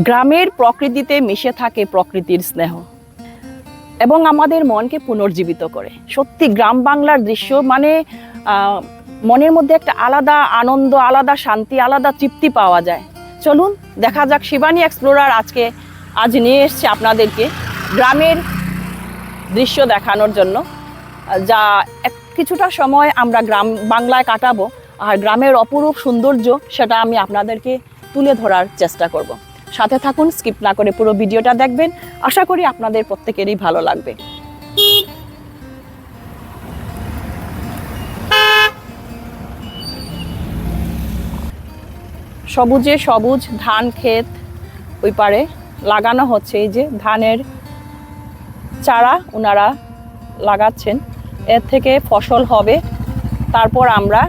গ্রামের প্রকৃতিতে মিশে থাকে প্রকৃতির স্নেহ এবং আমাদের মনকে পুনর্জীবিত করে। সত্যি গ্রাম বাংলার দৃশ্য মানে মনের মধ্যে একটা আলাদা আনন্দ, আলাদা শান্তি, আলাদা তৃপ্তি পাওয়া যায়। চলুন, দেখা যাক শিবানী এক্সপ্লোরার আজকে, আজ নিয়ে এসছে আপনাদেরকে গ্রামের দৃশ্য দেখানোর জন্য, যা এক- কিছুটা সময় আমরা গ্রাম বাংলায় কাটাবো। আর গ্রামের অপরূপ সৌন্দর্য, সেটা আমি আপনাদেরকে তুলে ধরার চেষ্টা করব। সাথে থাকুন, স্কিপ না করে পুরো ভিডিওটা দেখবেন। আশা করি আপনাদের প্রত্যেকেরই ভালো লাগবে। সবুজে সবুজ ধান ক্ষেত ওই পারে লাগানো হচ্ছে। এই যে ধানের চারা ওনারা লাগাচ্ছেন। এর থেকে ফসল হবে। তারপর আমরা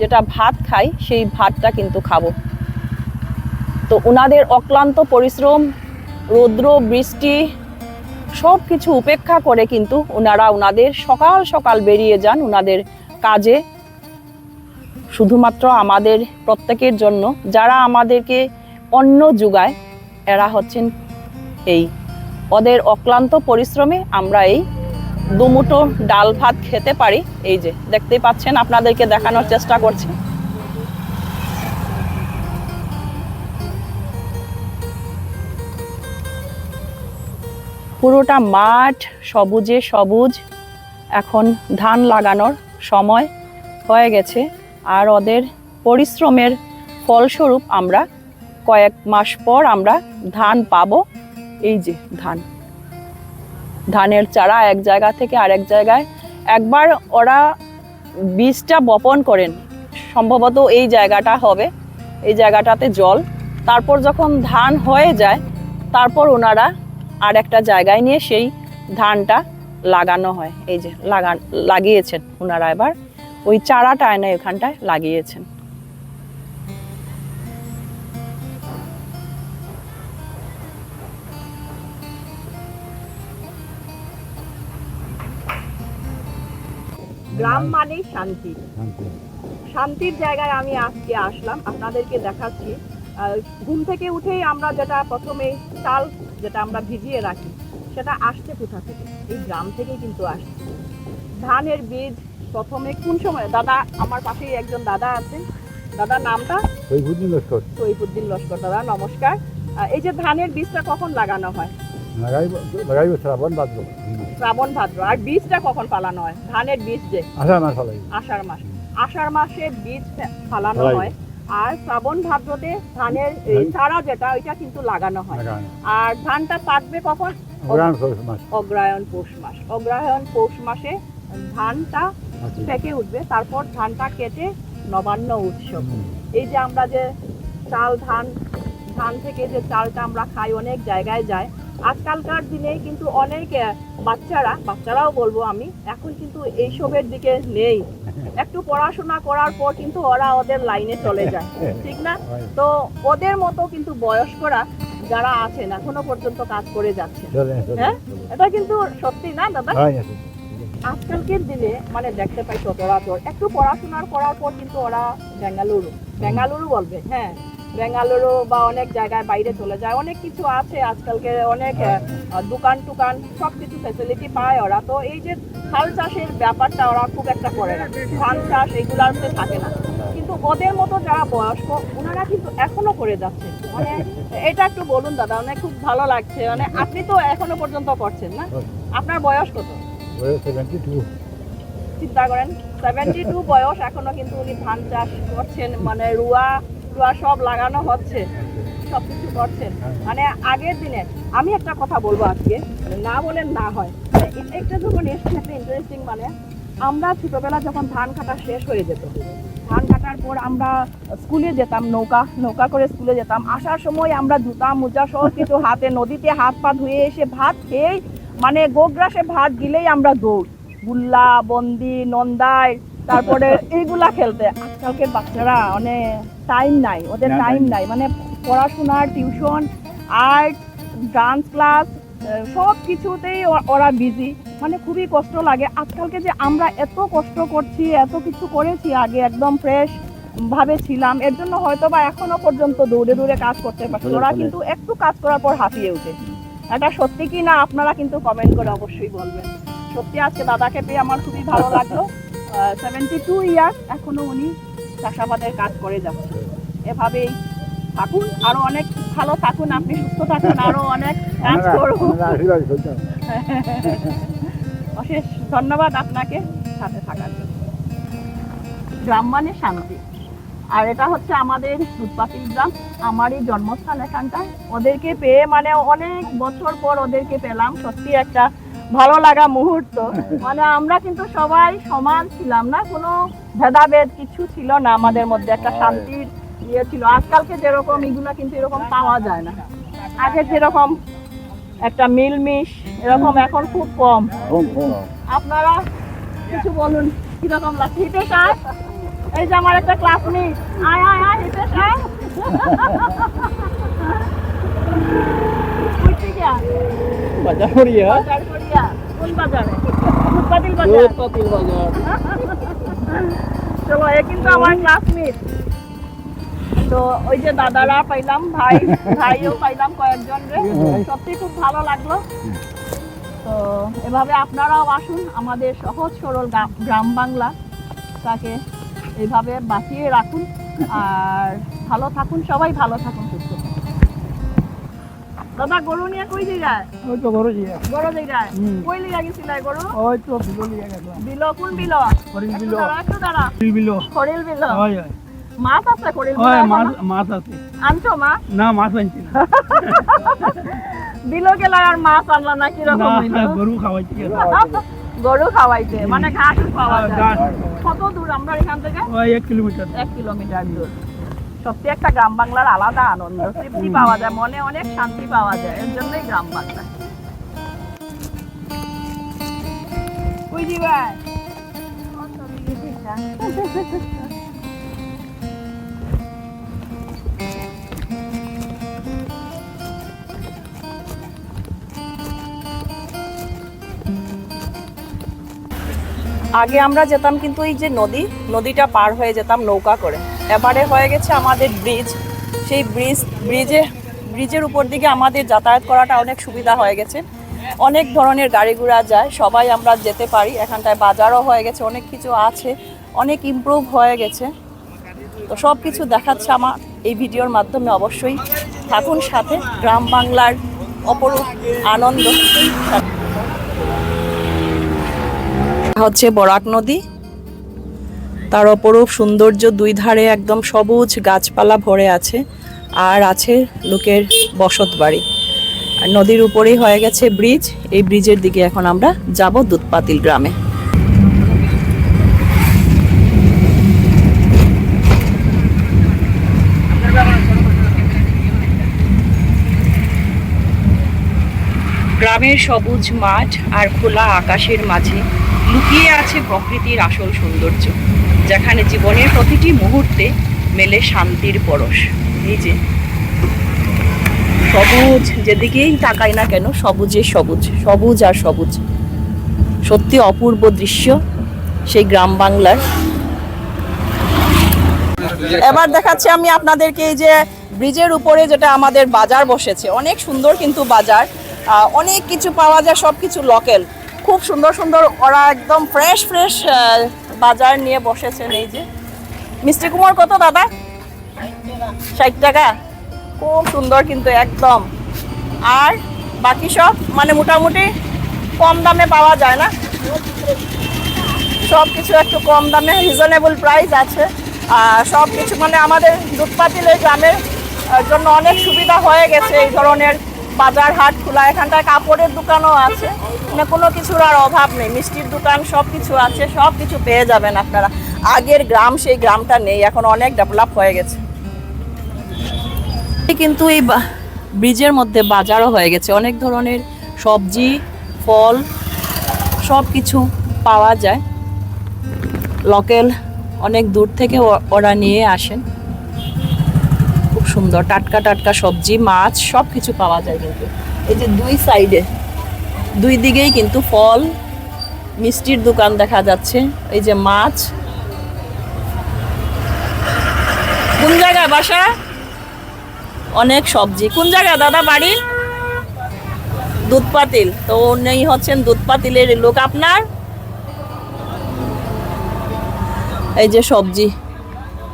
যেটা ভাত খাই, সেই ভাতটা কিন্তু খাব। তো ওনাদের অক্লান্ত পরিশ্রম, রৌদ্র, বৃষ্টি সব কিছু উপেক্ষা করে কিন্তু ওনারা ওনাদের সকাল সকাল বেরিয়ে যান ওনাদের কাজে। শুধুমাত্র আমাদের প্রত্যেকের জন্য, যারা আমাদেরকে অন্ন যোগায়, এরা হচ্ছেন এই। ওদের অক্লান্ত পরিশ্রমে আমরা এই দুমুটো ডাল ভাত খেতে পারি। এই যে, দেখতেই পাচ্ছেন, আপনাদেরকে দেখানোর চেষ্টা করছি। পুরোটা মাঠ সবুজে সবুজ। এখন ধান লাগানোর সময় হয়ে গেছে আর ওদের পরিশ্রমের ফলস্বরূপ আমরা কয়েক মাস পর আমরা ধান পাব। এই যে ধান। ধানের চারা এক জায়গা থেকে আরেক জায়গায়। একবার ওরা বীজটা বপন করেন। সম্ভবত এই জায়গাটা হবে। এই জায়গাটাতে জল। তারপর যখন ধান হয়ে যায়, তারপর ওনারা আর একটা জায়গায় নিয়ে সেই ধানটা লাগানো হয়। এই যে লাগান লাগিয়েছেন ওনারা এবার। ওই চারাটা এনে এখানটায় লাগিয়েছেন। গ্রাম মানেই শান্তি। শান্তি। শান্তির জায়গায় আমি আজকে আসলাম। আপনাদেরকে দেখাচ্ছি। আহ, ঘুম থেকে উঠেই আমরা যেটা প্রথমে চাল যেটা আমরা ভিজিয়ে রাখি সেটা আসছে কোথা থেকে? এই গ্রাম থেকেই কিন্তু আসছে। ধানের বীজ প্রথমে কোন সময়? দাদা আমার পাশেই একজন দাদা আছে। দাদা নামটা? বুদ্ধি লস্কর। সৈফুদ্দিন লস্কর দাদা নমস্কার। এই যে ধানের বীজটা কখন লাগানো হয়? শ্রাবণ ভাদ্র। শ্রাবণ ভাদ্র। আর বীজটা কখন ফালানো হয়? ধানের বীজ যে? আষাঢ় মাস আষাঢ় মাস। আষাঢ় মাসে বীজ ফালানো হয়। আর শ্রাবণ ভাদ্রতে ধানের চারা যেটা ওইটা কিন্তু লাগানো হয়। আর ধানটা পাকবে কখন? অগ্রাণ পৌষ মাস। অগ্রায়ণ পৌষ মাস। অগ্রায়ণ পৌষ মাসে ধানটা আছে। পেকে উঠবে তারপর ধানটা কেটে নবান্ন উৎসব। এই যে আমরা যে চাল ধান ধান থেকে যে চালটা আমরা খাই অনেক জায়গায় যায়। আজকালকার দিনে কিন্তু অনেক বাচ্চারা বাচ্চারাও বলব আমি এখন কিন্তু এইসবের দিকে নেই। একটু পড়াশোনা করার পর কিন্তু ওরা ওদের লাইনে চলে যায় ঠিক না? তো ওদের মতো কিন্তু বয়স্করা যারা আছেন এখনও পর্যন্ত কাজ করে যাচ্ছে। হ্যাঁ? এটা কিন্তু সত্যি না দাদা? হয় আজকালকের দিনে মানে দেখতে পাই সচরাচর একটু পড়াশোনার করার পর কিন্তু ওরা বেঙ্গালুরু বেঙ্গালুরু বলবে হ্যাঁ। বেঙ্গালুরু বা অনেক জায়গায় বাইরে চলে যায়। অনেক কিছু আছে আজকালকে অনেক দোকান টুকান সব কিছু ফেসিলিটি পায় ওরা। তো এই যে হাল চাষের ব্যাপারটা ওরা খুব একটা করে না। ধান চাষ এগুলাতে থাকে না। কিন্তু ওদের মতো যারা বয়স্ক ওনারা কিন্তু এখনও করে যাচ্ছে। মানে এটা একটু বলুন দাদা মানে খুব ভালো লাগছে। মানে আপনি তো এখনও পর্যন্ত করছেন না? আপনার বয়স কত? চিন্তা করেন। সেভেন্টি টু বয়স এখনও কিন্তু উনি ধান চাষ করছেন। মানে রুয়া রুয়া সব লাগানো হচ্ছে সব কিছু করছেন। মানে আগের দিনে, আমি একটা কথা বলব আজকে মানে না বলেন না হয়। একটা যখন এসছে ইন্টারেস্টিং মানে আমরা ছোটবেলা যখন ধান কাটা শেষ হয়ে যেত, ধান কাটার পর আমরা স্কুলে যেতাম, নৌকা নৌকা করে স্কুলে যেতাম, আসার সময় আমরা জুতা, মোজা সব কিছু হাতে, নদীতে হাত পা ধুয়ে এসে ভাত খেয়েই মানে গোগ্রাসে ভাত গিলেই আমরা দৌড়। গুল্লা, বন্দি নন্দাই তারপরে এইগুলা খেলতে। আজকালকে বাচ্চারা মানে টাইম নাই ওদের টাইম নাই। মানে পড়াশোনার টিউশন আর্ট ডান্স ক্লাস সব কিছুতেই ওরা বিজি মানে খুবই কষ্ট লাগে। আজকালকে যে আমরা এত কষ্ট করছি এত কিছু করেছি আগে একদম ফ্রেশ ভাবে ছিলাম এর জন্য হয়তো বা এখনও পর্যন্ত দৌড়ে দৌড়ে কাজ করতে পারছি। ওরা কিন্তু একটু কাজ করার পর হাঁপিয়ে উঠে এটা সত্যি কি না আপনারা কিন্তু কমেন্ট করে অবশ্যই বলবেন। সত্যি আজকে দাদাকে পেয়ে আমার খুবই ভালো লাগল। সেভেন্টি টু ইয়ার্স এখনও উনি চাষাবাদের কাজ করে যাচ্ছে এভাবেই থাকুন আরও অনেক ভালো থাকুন আপনি সুস্থ থাকুন আরও অনেক কাজ করুন অশেষ ধন্যবাদ আপনাকে সাথে থাকার জন্য। গ্রাম মানে শান্তি। আর এটা হচ্ছে আমাদের দুধপাতিল গ্রাম আমারই জন্মস্থান এখানটায়। ওদেরকে পেয়ে মানে অনেক বছর পর ওদেরকে পেলাম। সত্যি একটা ভালো লাগা মুহূর্ত। মানে আমরা কিন্তু সবাই সমান ছিলাম না কোনো ভেদাভেদ কিছু ছিল না আমাদের মধ্যে একটা শান্তির ইয়ে ছিল। আজকালকে যেরকম এগুলো কিন্তু এরকম পাওয়া যায় না। আগে যেরকম একটা মিলমিশ এরকম এখন খুব কম। আপনারা কিছু বলুন কীরকম লাগছে? হিতেশ আয়? এই যে আমার একটা ক্লাসমেট আয় আয় আয় হিতেশ আয়। থেকে বাজার করিয়া বাজার বাজারে। ফুটপাতিল বাজার। দুধ বাজার। চলো এ কিন্তু আমার ক্লাসমেট তো ওই যে দাদারা পাইলাম ভাই ভাইও পাইলাম কয়েকজন রে। সত্যি খুব ভালো লাগল। তো এভাবে আপনারাও আসুন আমাদের সহজ সরল গ্রাম- গ্রাম বাংলা। তাকে এইভাবে বাঁচিয়ে রাখুন। আর ভালো থাকুন সবাই ভালো থাকুন। দাদা গরু নিয়ে কই জায়গায় ওই তো ঘরে জিয়া গরু হুম। কই লিগা গেছিলাই গরু? ওই তো বিলো লিয়া গেলাম বিল কোন বিল? একটু বিলো। দাঁড়া একটু দাঁড়া। বিল বিলো। খরিল বিল? ওই ওই মাছ আছে ওই বিল মাছ মাছ আছে। আনছো মাছ? না মাছ আনছি না। বিল গেলা আর মাছ আনলা না কীরকম হইল? না গরু খাওয়াইছি গরু খাওয়াইতে মানে ঘাস পাওয়া হ্যাঁ, ঘাস। কত দূর আমরা এখান থেকে? ওই এক কিলোমিটার। এক কিলোমিটার দূর। সত্যি একটা গ্রাম বাংলার আলাদা আনন্দ। তৃপ্তি পাওয়া যায়, মনে অনেক শান্তি পাওয়া যায়, এর জন্যই গ্রাম বাংলা। আগে আমরা যেতাম কিন্তু এই যে নদী, নদীটা পার হয়ে যেতাম নৌকা করে। এবারে হয়ে গেছে আমাদের ব্রিজ সেই ব্রিজ ব্রিজে ব্রিজের উপর দিকে আমাদের যাতায়াত করাটা অনেক সুবিধা হয়ে গেছে। অনেক ধরনের গাড়ি ঘোড়া যায়, সবাই আমরা যেতে পারি। এখানটায় বাজারও হয়ে গেছে, অনেক কিছু আছে, অনেক ইমপ্রুভ হয়ে গেছে। তো সব কিছু দেখাচ্ছে আমার এই ভিডিওর মাধ্যমে অবশ্যই। থাকুন সাথে, গ্রাম বাংলার অপরূপ আনন্দ। হচ্ছে বরাক নদী। তার অপরূপ সৌন্দর্য দুই ধারে একদম সবুজ গাছপালা ভরে আছে আর আছে লোকের বসত বাড়ি। আর নদীর উপরেই হয়ে গেছে ব্রিজ। এই ব্রিজের দিকে এখন আমরা যাব দুধপাতিল গ্রামে। গ্রামের সবুজ মাঠ আর খোলা আকাশের মাঝে লুকিয়ে আছে প্রকৃতির আসল সৌন্দর্য। যেখানে জীবনের প্রতিটি মুহূর্তে মেলে শান্তির পরশ। এই যে, সবুজ যেদিকেই তাকাই না কেন, সবুজে সবুজ সবুজ আর সবুজ। সত্যি অপূর্ব দৃশ্য সেই গ্রাম বাংলার। এবার দেখাচ্ছি আমি আপনাদেরকে এই যে ব্রিজের উপরে যেটা আমাদের বাজার বসেছে। অনেক সুন্দর কিন্তু বাজার। অনেক কিছু পাওয়া যায় সব কিছু লোকাল খুব সুন্দর সুন্দর, ওরা একদম ফ্রেশ ফ্রেশ বাজার নিয়ে বসেছেন এই যে। মিষ্টি কুমার কত দাদা? ষাট টাকা। খুব সুন্দর কিন্তু একদম। আর বাকি সব? মানে মোটামুটি কম দামে পাওয়া যায় না? সব কিছু একটু কম দামে রিজনেবল প্রাইস আছে। আর সব কিছু মানে আমাদের দুধপাতিলের গ্রামের জন্য অনেক সুবিধা হয়ে গেছে এই ধরনের বাজার হাট খোলা, এখানটায় কাপড়ের দোকানও আছে। মানে কোনো কিছুর আর অভাব নেই। মিষ্টির দোকান সব কিছু আছে সব কিছু পেয়ে যাবেন আপনারা। আগের গ্রাম, সেই গ্রামটা নেই। এখন অনেক ডেভেলপ হয়ে গেছে। কিন্তু এই ব্রিজের মধ্যে বাজারও হয়ে গেছে। অনেক ধরনের সবজি, ফল সব কিছু পাওয়া যায়। লোকাল অনেক দূর থেকে ওরা নিয়ে আসেন। সুন্দর, টাটকা টাটকা সবজি, মাছ সব কিছু পাওয়া যায় কিন্তু। এই যে দুই সাইডে, দুই দিকেই কিন্তু ফল, মিষ্টির দোকান দেখা যাচ্ছে। এই যে মাছ। কোন জায়গায় বাসা? অনেক সবজি। কোন জায়গায় দাদা বাড়ি? দুধ পাতিল তো উনি হচ্ছেন দুধ পাতিলের লোক। আপনার? এই যে সবজি।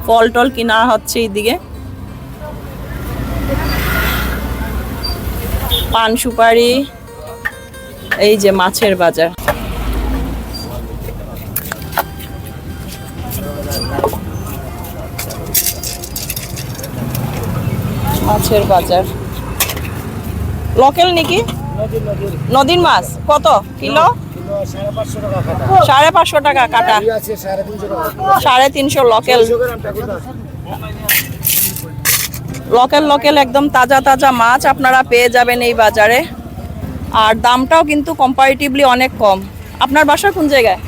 ফল টল কিনা হচ্ছে এইদিকে। পান সুপারি এই যে মাছের বাজার। মাছের বাজার। লোকাল নাকি? নদীর মাছ কত? কিলো? সাড়ে পাঁচশো টাকা কাটা। সাড়ে তিনশো লোকাল। লোকাল লোকাল একদম তাজা তাজা মাছ আপনারা পেয়ে যাবেন এই বাজারে। আর দামটাও কিন্তু কম্পারেটিভলি অনেক কম। আপনার বাসা কোন জায়গায়?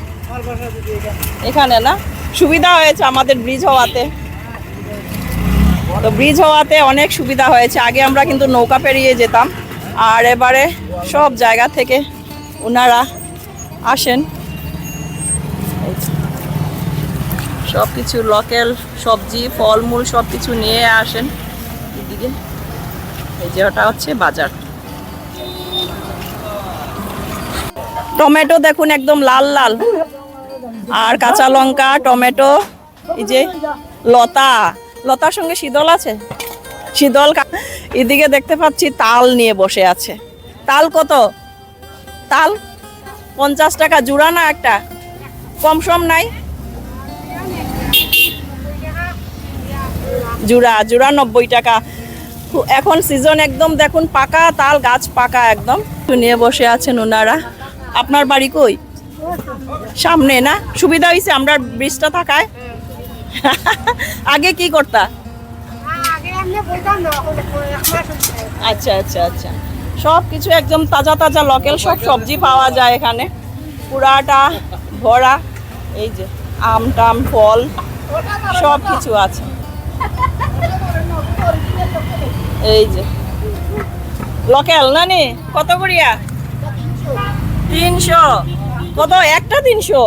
এখানে না? সুবিধা হয়েছে আমাদের ব্রিজ হওয়াতে। তো ব্রিজ হওয়াতে অনেক সুবিধা হয়েছে। আগে আমরা কিন্তু নৌকা পেরিয়ে যেতাম। আর এবারে সব জায়গা থেকে ওনারা আসেন। সব কিছু লোকাল সবজি, ফলমূল সব কিছু নিয়ে আসেন। হচ্ছে বাজার। টমেটো দেখুন একদম লাল লাল। আর কাঁচা লঙ্কা, টমেটো, এই যে লতা। লতার সঙ্গে শীতল আছে? শীতল এদিকে দেখতে পাচ্ছি তাল নিয়ে বসে আছে। তাল কত? তাল? পঞ্চাশ টাকা, জোড়া না একটা? কম সম নাই? জোড়া জোড়া নব্বই টাকা। এখন সিজন একদম দেখুন পাকা, তাল গাছ পাকা একদম। নিয়ে বসে আছেন ওনারা। আপনার বাড়ি কই? সামনে না? সুবিধা হয়েছে আমরা ব্রিজটা থাকায়। আগে কি করতা? আচ্ছা আচ্ছা আচ্ছা। সব কিছু একদম তাজা তাজা লোকাল সব সবজি পাওয়া যায় এখানে। পুরাটা, ভরা, এই যে আম টাম, ফল সব কিছু আছে। এই যে। লোকাল না নি কত করিয়া? তিনশো। কত? একটা তিনশো?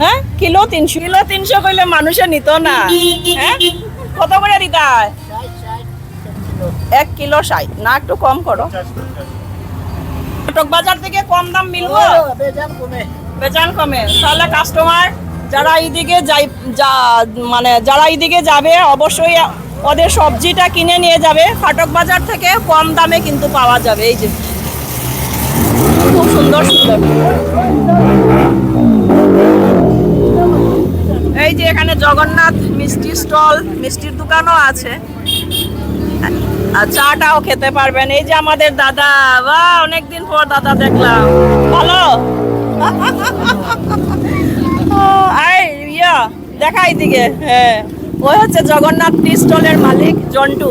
হ্যাঁ? কিলো তিনশো? কিলো তিনশো কইলে মানুষে নিত না। হ্যাঁ? কত করে দিতে এক কিলো ষাট। না একটু কম করো। বাজার থেকে কম দাম মিলবো? বেচান কমে। তাহলে কাস্টমার যারা এইদিকে যাই মানে যারা এইদিকে যাবে অবশ্যই ওদের সবজিটা কিনে নিয়ে যাবে। ফাটক বাজার থেকে কম দামে কিন্তু পাওয়া যাবে এই যে। খুব সুন্দর সুন্দর। এই যে এখানে জগন্নাথ মিষ্টি স্টল, মিষ্টির দোকানও আছে। আর চাটাও খেতে পারবেন। এই যে আমাদের দাদা বা অনেকদিন পর দাদা দেখলাম। ভালো? আই ইয়া, দেখা এইদিকে হ্যাঁ। ওই হচ্ছে জগন্নাথ টি স্টলের মালিক জন্টু।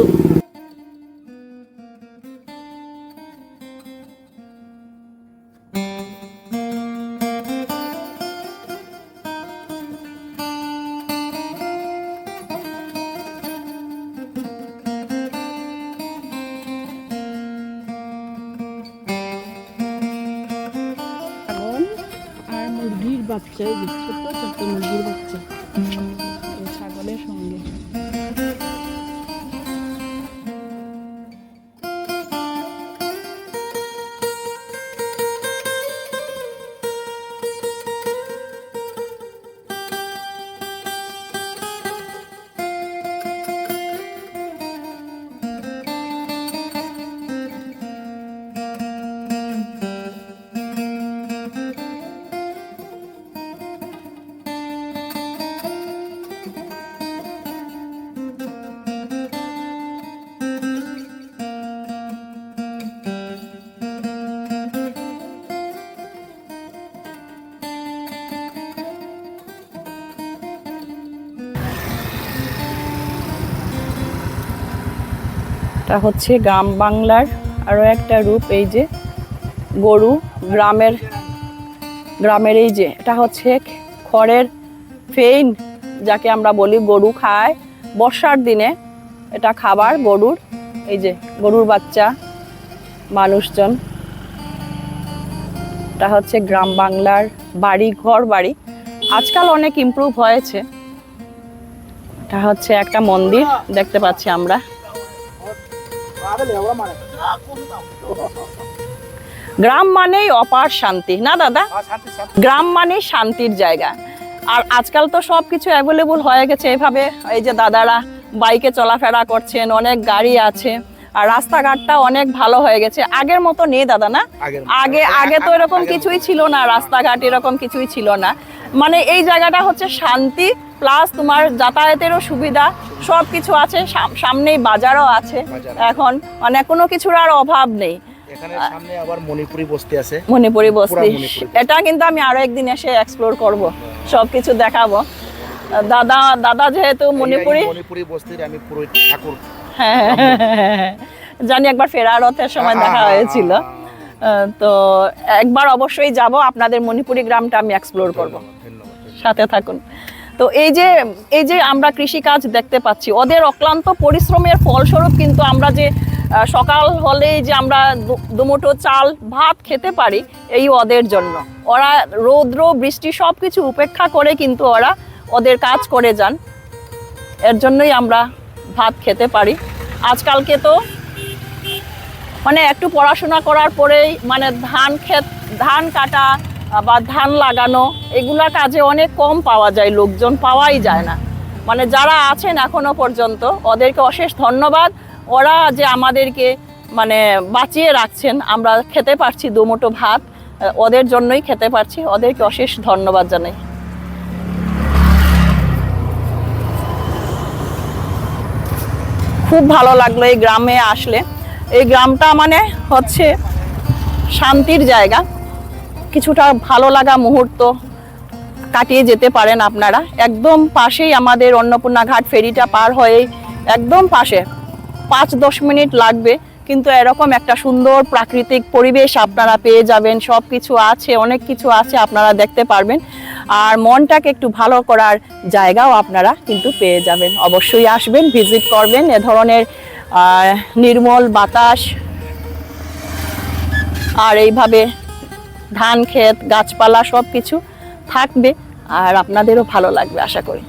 এটা হচ্ছে গ্রাম বাংলার আরও একটা রূপ, এই যে গরু গ্রামের গ্রামের এই যে, এটা হচ্ছে খড়ের ফেইন, যাকে আমরা বলি গরু খায়। বর্ষার দিনে এটা খাবার গরুর, এই যে গরুর বাচ্চা, মানুষজন। এটা হচ্ছে গ্রাম বাংলার বাড়ি, ঘর বাড়ি। আজকাল অনেক ইমপ্রুভ হয়েছে। এটা হচ্ছে একটা মন্দির, দেখতে পাচ্ছি আমরা। গ্রাম মানেই অপার শান্তি না দাদা? গ্রাম মানেই শান্তির জায়গা। আর আজকাল তো সব কিছু অ্যাভেলেবল হয়ে গেছে এভাবে। এই যে দাদারা বাইকে চলাফেরা করছেন অনেক গাড়ি আছে আর রাস্তাঘাটটা অনেক ভালো হয়ে গেছে। আগের মতো নেই দাদা না? আগে আগে তো এরকম কিছুই ছিল না রাস্তাঘাট এরকম কিছুই ছিল না। মানে এই জায়গাটা হচ্ছে শান্তি প্লাস তোমার যাতায়াতেরও সুবিধা সব কিছু আছে সাম- সামনেই বাজারও আছে। এখন মানে কোনো কিছুর আর অভাব নেই। সামনে আবার মণিপুরি বস্তি আছে। মণিপুরি বস্তি। এটা কিন্তু আমি আরও একদিন এসে এক্সপ্লোর করব। সবকিছু দেখাবো। দাদা দাদা যেহেতু মণিপুরি। মণিপুরি বস্তির আমি পুরো ঠাকুর। হ্যাঁ, জানি একবার ফেরারতের সময় দেখা হয়েছিল। তো একবার অবশ্যই যাব। আপনাদের মণিপুরি গ্রামটা আমি এক্সপ্লোর করব। সাথে থাকুন। তো এই যে এই যে আমরা কৃষিকাজ দেখতে পাচ্ছি, ওদের অক্লান্ত পরিশ্রমের ফলস্বরূপ কিন্তু আমরা যে সকাল হলেই যে আমরা দুমুঠো চাল, ভাত খেতে পারি, এই ওদের জন্য। ওরা রৌদ্র, বৃষ্টি সব কিছু উপেক্ষা করে কিন্তু ওরা ওদের কাজ করে যান। এর জন্যই আমরা ভাত খেতে পারি। আজকালকে তো মানে একটু পড়াশোনা করার পরেই মানে ধান ক্ষেত, ধান কাটা বা ধান লাগানো, এগুলা কাজে অনেক কম পাওয়া যায়, লোকজন পাওয়াই যায় না। মানে যারা আছেন এখনও পর্যন্ত, ওদেরকে অশেষ ধন্যবাদ। ওরা যে আমাদেরকে মানে বাঁচিয়ে রাখছেন, আমরা খেতে পারছি দুমুটো ভাত ওদের জন্যই খেতে পারছি, ওদেরকে অশেষ ধন্যবাদ জানাই। খুব ভালো লাগল এই গ্রামে আসলে। এই গ্রামটা মানে হচ্ছে শান্তির জায়গা। কিছুটা ভালো লাগা মুহূর্ত কাটিয়ে যেতে পারেন আপনারা। একদম পাশেই আমাদের অন্নপূর্ণা ঘাট ফেরিটা পার হয়ে একদম পাশে, পাঁচ দশ মিনিট লাগবে। কিন্তু এরকম একটা সুন্দর প্রাকৃতিক পরিবেশ আপনারা পেয়ে যাবেন। সব কিছু আছে, অনেক কিছু আছে আপনারা দেখতে পারবেন। আর মনটাকে একটু ভালো করার জায়গাও আপনারা কিন্তু পেয়ে যাবেন। অবশ্যই আসবেন, ভিজিট করবেন। এ ধরনের নির্মল বাতাস। আর এইভাবে ধান ক্ষেত গাছপালা সব কিছু থাকবে আর আপনাদেরও ভালো লাগবে আশা করি।